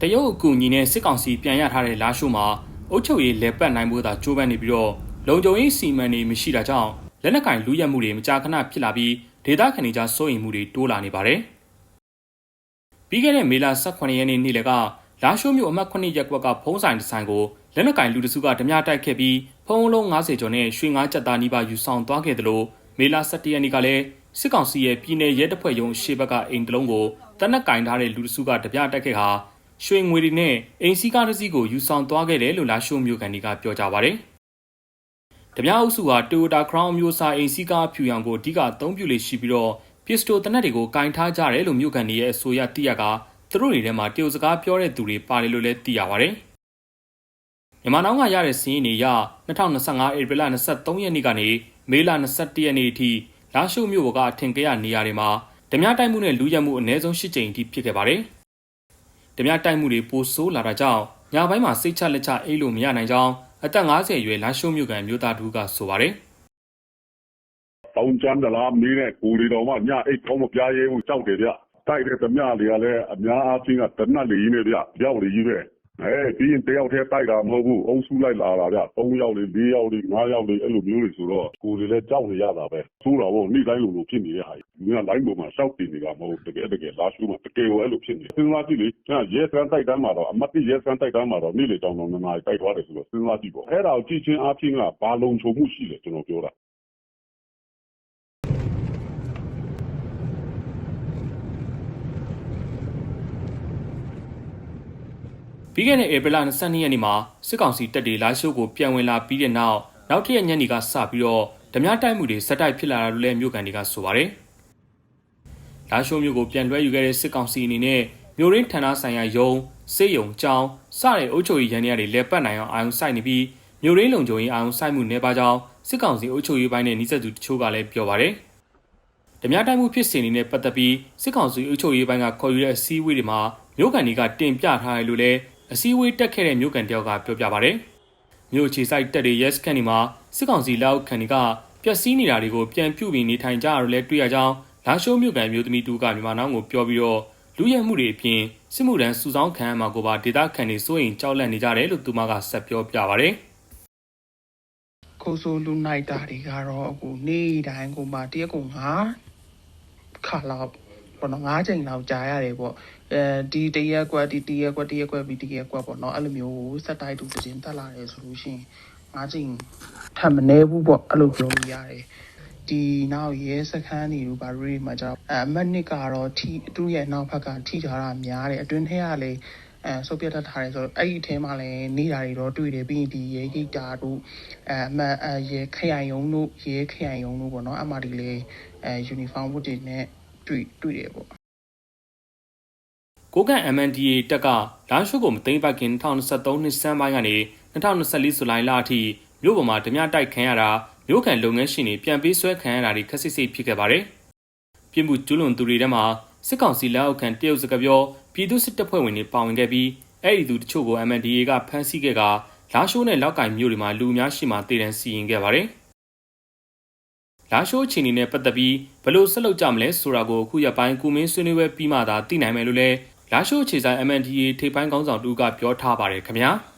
တရုတ်အကူအညီနဲ့စစ်ကောင်စီပြန်ရထားတဲ့လာရှိုးမှာအုပ်ချုပ်ရေးလက်ပတ်နိုင်ဖို့သာကြိုးပမ်းနေပြီးတော့လုံခြုံရေးစီမံနေမရှိတာကြောင့်လက်နက်ကင်လူရက်မှုတွေမကြာခဏဖြစ်လာပြီးဒေသခံတွေကြားစိုးရိမ်မှုတွေတိုးလာနေပါတယ်။ပြီးခဲ့တဲ့မေလ18ရက်နေ့နေ့လယ်ကလာရှိုးမြို့အမှတ်9ရပ်ကွက်ကဖုံးဆိုင်တစ်ဆိုင်ကိုလက်နက်ကင်လူတစုကဓမြတိုက်ခဲ့ပြီးဖုံးလုံး90ကျော်နဲ့ရွှေငါးချက်သားနီးပါးယူဆောင်သွားခဲ့တယ်လို့မေလ17ရက်နေ့ကလည်းစစ်ကောင်စီရဲ့ပြည်내ရဲတပ်ဖွဲ့ရုံးရှေ့ဘက်ကအိမ်တလုံးကိုတနက်ကင်ထားတဲ့လူတစုကဓမြတိုက်ခဲ့ဟာ ရွှေငွေတွေနဲ့အိမ်စီးကားတစ်စီးကိုယူဆောင်သွားခဲ့တယ်လို့လာရှိုးမြို့ကန်တွေကပြောကြပါတယ်။ဓမြအုပ်စုဟာ Toyota Crown မျိုးစားအိမ်စီးကားဖြူရောင်ကိုအဓိကအသုံးပြုလေရှိပြီးတော့ပစ္စတိုတနက်တွေကိုကင်ထားကြတယ်လို့မြို့ကန်တွေရဲ့အဆိုအရသိရကသူတို့တွေထဲမှာတရုတ်စကားပြောတဲ့သူတွေပါတယ်လို့လည်းသိရပါတယ်။မြန်မာနိုင်ငံကရတဲ့စီးရင်တွေရ2025ဧပြီလ23ရက်နေ့ကနေမေလ21ရက်နေ့အထိလာရှိုးမြို့ဘကအထင်ကရနေရာတွေမှာဓမြတိုက်မှုနဲ့လူရက်မှုအ ਨੇ ဆုံး၈ကြိမ်အထိဖြစ်ခဲ့ပါတယ်။ ဓမြတိုက်မှုတွေပိုဆိုးလာတာကြောင့်ညပိုင်းမှာစိတ်ချလက်ချအိတ်လို့မရနိုင်ကြောင်းအသက်50အရွယ်လာရှိုးမြို့ကန်မြို့သားတူကဆိုပါတယ်တောင်းကျမ်းသလားမင်းနဲ့ကိုရီတော်မှညအိတ်ကောင်းမပြားရဲဘူးကြောက်တယ်ဗျတိုက်တဲ့သမျှတွေကလည်းအများအားဖြင့်ကတနတ်လေးနေဗျရောက်လေကြီးပဲ အဲပြီးရင်တယောက်တည်းတိုက်တာမဟုတ်ဘူးအုံစုလိုက်လာတာဗျ3ယောက်လေး4ယောက်လေး5ယောက်လေးအဲ့လိုမျိုးတွေဆိုတော့ကိုယ်တွေလည်းကြောက်နေရတာပဲဆိုးတာပေါ့နေ့တိုင်းလိုလိုဖြစ်နေတဲ့ဟာကြီးငါလိုင်းပေါ်မှာရှောက်တင်နေတာမဟုတ်တကယ်တကယ်လာရှုမှာတကယ်ကိုအဲ့လိုဖြစ်နေစဉ်းစားကြည့်လေရဲစမ်းတိုက်တမ်းမှာတော့အမတ်တိရဲစမ်းတိုက်တမ်းမှာတော့နေ့လေတောင်တော်မြန်မာတိုက်သွားတယ်ဆိုတော့စဉ်းစားကြည့်ပေါ့အဲ့ဒါကိုကြည့်ချင်းအားဖြင့်ကဘာလုံခြုံမှုရှိလဲကျွန်တော်ပြောတာ ပြီးခဲ့တဲ့ဧပြီလ22ရက်နေ့မှာစစ်ကောင်စီတပ်တွေလာရှိုးကိုပြန်ဝင်လာပြီးတဲ့နောက်နောက်ထပ်ရက်ညနေကစပြီးတော့ဓမြတိုက်မှုတွေစက်တိုက်ဖြစ်လာတာလို့လည်းမြို့ကန်တွေကဆိုပါတယ်။လာရှိုးမြို့ကိုပြန်လွှဲယူခဲ့တဲ့စစ်ကောင်စီအနေနဲ့မြို့ရင်းဌာနဆိုင်ရာယုံစေယုံကျောင်းစတဲ့အုပ်ချုပ်ရေးရန်တွေလဲပတ်နိုင်အောင်အာရုံစိုက်နေပြီးမြို့ရင်းလုံခြုံရေးအာရုံစိုက်မှုနေပါကြောင်းစစ်ကောင်စီအုပ်ချုပ်ရေးပိုင်းနဲ့နှိစက်သူတချို့ကလည်းပြောပါတယ်။ဓမြတိုက်မှုဖြစ်စဉ်တွေနဲ့ပတ်သက်ပြီးစစ်ကောင်စီအုပ်ချုပ်ရေးပိုင်းကခေါ်ယူတဲ့အစည်းအဝေးတွေမှာမြို့ကန်တွေကတင်ပြထားတယ်လို့လည်း အစည်းအဝေးတက်ခဲ့တဲ့မြို့ကန်တယောက်ကပြောပြပါဗျ။မြို့ခြေဆိုင်တက်တွေ yes ခန့်ဒီမှာစစ်ကောင်စီလက်အောက်ခံတွေကပျက်စီးနေတာတွေကိုပြန်ပြုပြင်နေထိုင်ကြရလို့လည်းတွေ့ရကြောင်းလာရှိုးမြို့ကန်မြို့သမီးတူကမြန်မာနောင်ကိုပြောပြီးတော့လူရဲမှုတွေအပြင်စစ်မှုထမ်းစုဆောင်းခံရမှာကိုပါဒေတာခန့်တွေစိုးရင်ကြောက်လန့်နေကြတယ်လို့သူမကဆက်ပြောပြပါဗျ။ခိုးဆိုးလူနိုင်တာတွေကတော့အခုနေ့တိုင်းကိုမှတရက်ကို9ခါလောက် ပေါ့နော်9ချိန်လောက်ကြာရတယ်ပေါ့အဲဒီတရက်ကွက်ဒီတရက်ကွက်တရက်ကွက်ပြီးတရက်ကွက်ပေါ့နော်အဲ့လိုမျိုးစက်တိုက်တူတင်တက်လာတယ်ဆိုလို့ရှိရင်9ချိန်ထပ်မနေဘူးပေါ့အဲ့လိုပြောလို့ရတယ်ဒီနောက်ရဲစခန်းတွေတို့ဘာတွေမှာကြောက်အမတ်နစ်ကတော့ထီသူ့ရဲ့နောက်ဘက်ကထိထားတာများတယ်အတွင်းထဲကလည်းအဲဆုပ်ပြတ်တတ်ထားတယ်ဆိုတော့အဲ့ဒီအထဲမှာလည်းနေတာတွေတော့တွေ့တယ်ပြီးရင်ဒီရဲဂိတ်တာတို့အဲအမတ်အဲရဲခရိုင်ယုံတို့ရဲခရိုင်ယုံတို့ပေါ့နော်အမှဒီလေအဲယူနီဖောင်းဝတ်တွေနဲ့ တွေ့တွေ့တယ်ပေါ့ကိုကန် MNDA တက်ကလာရှိုးကိုမသိမ်းပိုက်ခင်2023နှစ်စမ်းပိုင်းကနေ2024ဇူလိုင်လအထိမြို့ပေါ်မှာဓမြတိုက်ခံရတာမြို့ခံလုပ်ငန်းရှင်တွေပြန်ပေးဆွဲခံရတာတွေခက်စစ်စစ်ဖြစ်ခဲ့ပါတယ်။ပြည်မှုကျူးလွန်သူတွေထဲမှာစစ်ကောင်စီလက်အောက်ခံတရုတ်စကပြောပြည်သူစစ်တပ်ဖွဲ့ဝင်တွေပါဝင်ခဲ့ပြီးအဲ့ဒီသူတချို့ကို MNDA ကဖမ်းဆီးခဲ့ကလာရှိုးနဲ့လောက်ကင်မြို့တွေမှာလူအများရှိမှတည်တံစီရင်ခဲ့ပါတယ်။ လာရှိုးချင်းနေနဲ့ပတ်သက်ပြီးဘယ်လိုဆက်လုပ်ကြမလဲဆိုတာကိုအခုရပိုင်းကုမင်းဆွေးနွေးပွဲပြီးမှသာသိနိုင်မယ်လို့လဲလာရှိုးခြေဆိုင် MNDA ထိပ်ပိုင်းခေါင်းဆောင်တူကပြောထားပါတယ်ခင်ဗျာ။